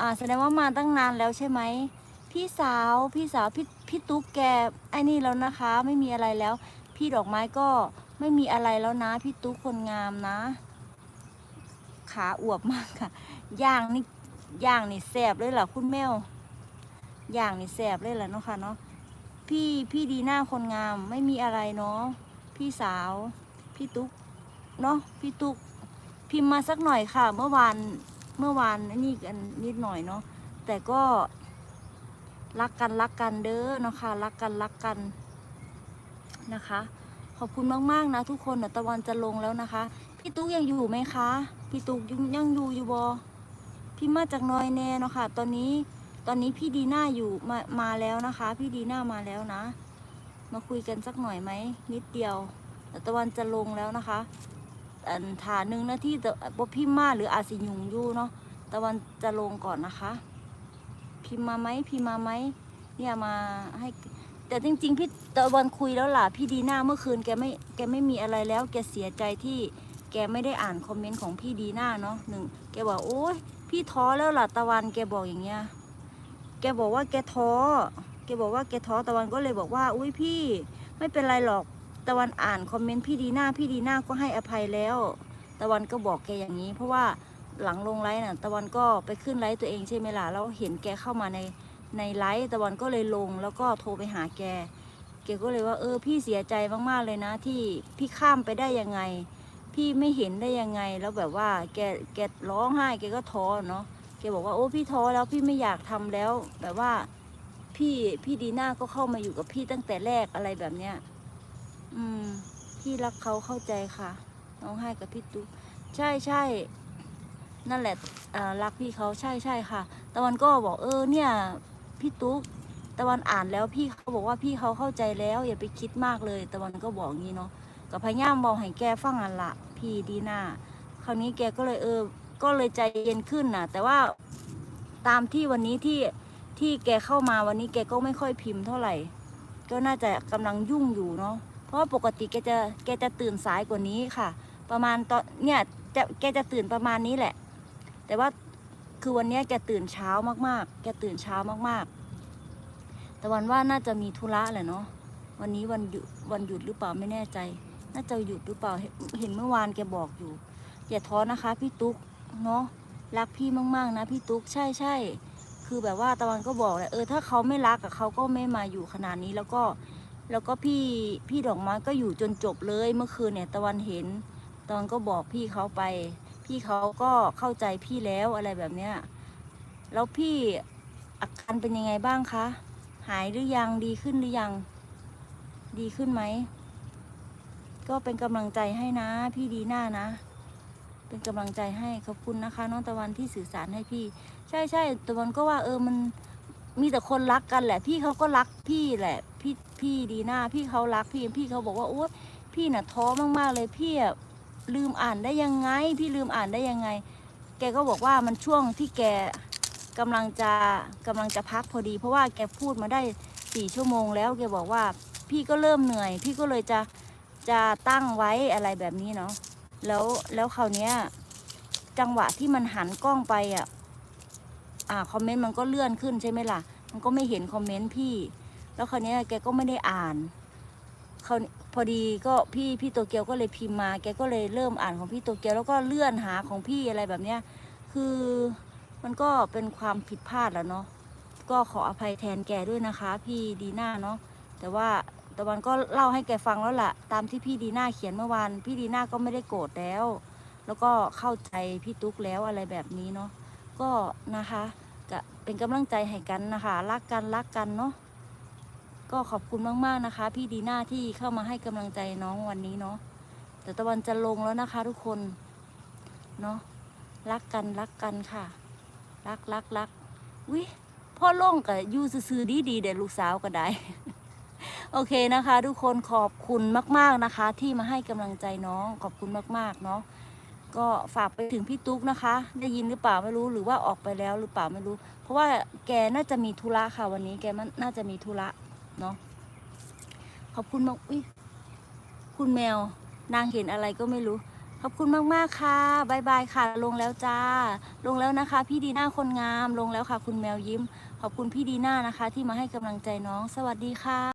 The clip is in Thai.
อ่าแสดงว่ามาตั้งนานแล้วใช่ไหมพี่สาวพี่สาวพี่พี่ตุ๊กแกไอ้นี่แล้วนะคะ ไม่มีอะไรแล้ว พี่ดอกไม้ก็ไม่มีอะไรแล้วนะ พี่ตุ๊กคนงามนะ ขาอวบมากค่ะย่างนี่ย่างนี่แสบเลยเหรอคุณแมวย่างนี่แสบเลยเหรอเนาะค่ะเนาะพี่พี่ดีหน้าคนงามไม่มีอะไรเนาะพี่สาว พี่ตุ๊กเนาะพี่ตุ๊กพิมพ์มาสักหน่อยค่ะ เมื่อวาน เมื่อวานนี่กันนิดหน่อยเนาะแต่ก็รักกันรักกันเด้อเนาะค่ะรักกันรักกันนะคะ ขอบคุณมากๆนะทุกคนเดี๋ยวตะวันจะลงแล้วนะคะ พี่ตุ๊กยังอยู่ไหมคะพี่ตุ๊กยังอยู่อยู่บอพี่มาจากนอยแน่เนาะค่ะตอนนี้ตอนนี้พี่ดีน่าอยู่มามาแล้วนะคะ พี่ดีน่ามาแล้วนะ มาคุยกันสักหน่อยไหมนิดเดียวเดี๋ยวตะวันจะลงแล้วนะคะ อันฐานหนึ่งนาที่แต่บ่พิมพ์มาหรืออาสิยุงอยู่เนาะตะวันจะลงก่อนนะคะ พิมพ์มาไหมพิมพ์มาไหมเนี่ยมาให้แต่จริง ๆ พี่ตะวันคุยแล้วล่ะพี่ดีหน่าเมื่อคืนแกไม่แกไม่มีอะไรแล้ว แกเสียใจที่แกไม่ได้อ่านคอมเมนต์ของพี่ดีหน่าเนาะหนึ่งแกบอกโอ้ยพี่ท้อแล้วล่ะตะวันแกบอกอย่างเงี้ยแกบอกว่าแกท้อแกบอกว่าแกท้อตะวันก็เลยบอกว่า อุ้ยพี่ ไม่เป็นไรหรอก ตะวันอ่านคอมเมนต์พี่ดีหน่าพี่ดีหน่าก็ให้อภัยแล้ว ตะวันก็บอกแกอย่างนี้ เพราะว่าหลังลงไลฟ์น่ะ ตะวันก็ไปขึ้นไลฟ์ตัวเองใช่ไหมล่ะแล้วเห็นแกเข้ามาในในไลฟ์ตะวันก็เลยลงแล้วก็โทรไปหาแกแกก็เลยว่าเออพี่เสียใจมากๆเลยนะ ที่พี่ข้ามไปได้ยังไง พี่ไม่เห็นได้ยังไง แล้วแบบว่าแกแกร้องไห้แกก็ท้อเนาะแกบอกว่าโอ้พี่ท้อแล้วพี่ไม่อยากทำแล้ว แบบว่าพี่พี่ดีน่าก็เข้ามาอยู่กับพี่ตั้งแต่แรกอะไรแบบเนี้ย อืมพี่รักเขาเข้าใจค่ะร้องไห้กับพี่ตุ๊กใช่ใช่นั่นแหละรักพี่เขาใช่ใช่ค่ะ ตะวันก็บอกเออเนี่ย พี่ตุ๊กตะวันอ่านแล้วพี่เขาบอกว่าพี่เขาเข้าใจแล้วอย่าไปคิดมากเลย ตะวันก็บอกงี้เนาะกับพยามบอกให้แกฟังอันละพี่ดีน่าคราวนี้แกก็เลยเออ ก็เลยใจเย็นขึ้นนะแต่ว่าตามที่วันนี้ที่ที่แกเข้ามาวันนี้แกก็ไม่ค่อยพิมพ์เท่าไหร่ ก็น่าจะกำลังยุ่งอยู่เนาะ เพราะว่าปกติแกจะแกจะตื่นสายกว่านี้ค่ะ ประมาณตอนเนี่ยจะแกจะตื่นประมาณนี้แหละ แต่ว่าคือวันนี้แกตื่นเช้ามากๆ แกตื่นเช้ามากๆ แต่วันว่าน่าจะมีธุระแหละเนาะวันนี้วันหยุดวันหยุดหรือเปล่าไม่แน่ใจ น่าจะหยุดหรือเปล่าเห็นเห็นเมื่อวานแกบอกอยู่อย่าท้อนะคะ พี่ตุ๊กเนาะรักพี่มากๆนะพี่ตุ๊กใช่ใช่คือแบบว่าตะวันก็บอกแหละเออถ้าเขาไม่รักกับเขาก็ไม่มาอยู่ขนาดนี้แล้วก็ แล้วก็พี่พี่ดอกไม้ก็อยู่จนจบเลยเมื่อคืนเนี่ยตะวันเห็นตะวันก็บอกพี่เขาไป พี่เขาก็เข้าใจพี่แล้วอะไรแบบเนี้ยแล้วพี่อาการเป็นยังไงบ้างคะหายหรือยังดีขึ้นหรือยัง ดีขึ้นไหมก็เป็นกำลังใจให้นะ พี่ดีหน้านะ เป็นกำลังใจให้ขอบคุณนะคะ น้องตะวันที่สื่อสารให้พี่ ใช่ใช่ตะวันก็ว่าเออมัน มีแต่คนรักกันแหละ พี่เขาก็รักพี่แหละ พี่พี่ดีหน้าพี่เขารักพี่พี่เขาบอกว่าโอ๊ยพี่น่ะท้อมากๆเลยพี่ลืมอ่านได้ยังไง พี่ลืมอ่านได้ยังไง แกก็บอกว่ามันช่วงที่แกกำลังจะกำลังจะพักพอดี เพราะว่าแกพูดมาได้สี่ชั่วโมงแล้วแกบอกว่าพี่ก็เริ่มเหนื่อย พี่ก็เลยจะจะตั้งไว้อะไรแบบนี้เนาะแล้วแล้วคราวเนี้ยจังหวะที่มันหันกล้องไปอะ อ่าคอมเมนต์มันก็เลื่อนขึ้นใช่ไหมล่ะ มันก็ไม่เห็นคอมเมนต์พี่ แล้วคราวนี้แกก็ไม่ได้อ่านเขาพอดีก็พี่พี่โตเกียวก็เลยพิมพ์มา แกก็เลยเริ่มอ่านของพี่โตเกียวแล้วก็เลื่อนหาของพี่อะไรแบบเนี้ย คือมันก็เป็นความผิดพลาดแล้วเนาะ ก็ขออภัยแทนแกด้วยนะคะ พี่ดีน่าเนาะ แต่ว่าตะวันก็เล่าให้แกฟังแล้วล่ะ ตามที่พี่ดีน่าเขียนเมื่อวาน พี่ดีน่าก็ไม่ได้โกรธแล้ว แล้วก็เข้าใจพี่ตุ๊กแล้วอะไรแบบนี้เนาะ ก็นะคะก็เป็นกำลังใจให้กันนะคะรักกันรักกันเนาะก็ขอบคุณมาก ๆนะคะ พี่ดีหน่าที่เข้ามาให้กำลังใจน้องวันนี้เนาะแต่ตะวันจะลงแล้วนะคะ ทุกคนเนาะรักกันรักกันค่ะ รักรักรักวิพ่อลงกับยูซื่อดีดีเด็ดลูกสาวก็ได้ โอเคนะคะ ทุกคนขอบคุณมาก ๆนะคะ ที่มาให้กำลังใจน้องขอบคุณมาก ๆ เนาะ ก็ฝากไปถึงพี่ตุ๊กนะคะ ได้ยินหรือเปล่าไม่รู้หรือว่าออกไปแล้วหรือเปล่าไม่รู้ เพราะว่าแกน่าจะมีธุระค่ะวันนี้แกมันน่าจะมีธุระเนาะขอบคุณมากอุ๊ยคุณแมว นางเห็นอะไรก็ไม่รู้ ขอบคุณมากๆค่ะบายบายค่ะ ลงแล้วจ้า ลงแล้วนะคะ พี่ดีน่าคนงามลงแล้วค่ะ คุณแมวยิ้ม ขอบคุณพี่ดีน่านะคะ ที่มาให้กำลังใจน้อง สวัสดีค่ะ